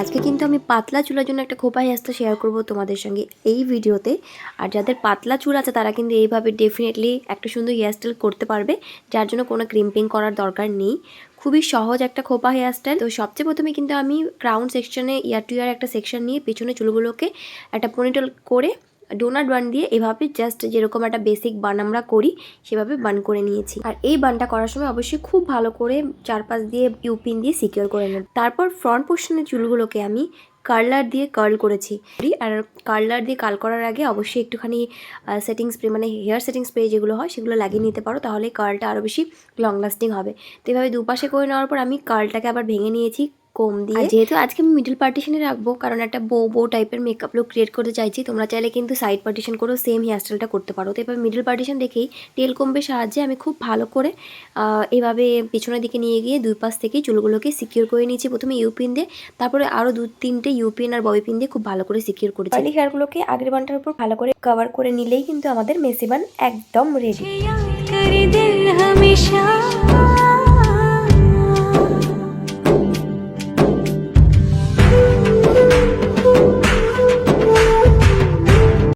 আজকে কিন্তু আমি পাতলা চুলার জন্য একটা খোপা হেয়ারস্টাইল শেয়ার করব তোমাদের সঙ্গে এই ভিডিওতে। আর যাদের পাতলা চুল আছে, তারা কিন্তু এইভাবে ডেফিনেটলি একটা সুন্দর হেয়ারস্টাইল করতে পারবে। যার জন্য কোনো ক্রিম্পিং করার দরকার নেই। খুবই সহজ একটা খোপা হেয়ারস্টাইল তো সবচেয়ে প্রথমে কিন্তু আমি ক্রাউন সেকশনে ইয়ার টু ইয়ার একটা সেকশন নিয়ে পেছনে চুলগুলোকে একটা পনিটল করে ডোনাট বান দিয়ে এভাবে জাস্ট যেরকম একটা বেসিক বান আমরা করি, সেভাবে বান করে নিয়েছি। আর এই বানটা করার সময় অবশ্যই খুব ভালো করে চারপাশ দিয়ে ইউপিন দিয়ে সিকিউর করে নেব। তারপর ফ্রন্ট পোর্শনের চুলগুলোকে আমি কার্লার দিয়ে কার্ল করেছি। আর কার্লার দিয়ে কার্ল করার আগে অবশ্যই একটুখানি সেটিং স্প্রে মানে হেয়ার সেটিং স্প্রে যেগুলো হয়, সেগুলো লাগিয়ে নিতে পারো। তাহলে কার্লটা আরও বেশি লং লাস্টিং হবে। তো এভাবে দুপাশে করে নেওয়ার পর আমি কার্লটাকে আবার ভেঙে নিয়েছি। কম দিয়ে। যেহেতু আজকে আমি মিডল পার্টিশনে রাখব কারণ একটা বো বো টাইপের মেকআপ লুক ক্রিয়েট করতে চাইছি তোমরা চাইলে কিন্তু সাইড পার্টিশন করেও সেম হেয়ারস্টাইলটা করতে পারো। তো এবার মিডল পার্টিশন দেখেই তেল কম্বের সাহায্যে আমি খুব ভালো করে এভাবে পিছনের দিকে নিয়ে গিয়ে দুই পাশ থেকেই চুলগুলোকে সিকিউর করে নিয়েছি প্রথমে ইউপিন দিয়ে তারপরে আরও দু তিনটে ইউপিন আর ববি পিন দিয়ে খুব ভালো করে সিকিউর করেছি। কার্লি হেয়ারগুলোকে আগের বানটার উপর ভালো করে কভার করে নিলেই কিন্তু আমাদের মেসি বান একদম রেডি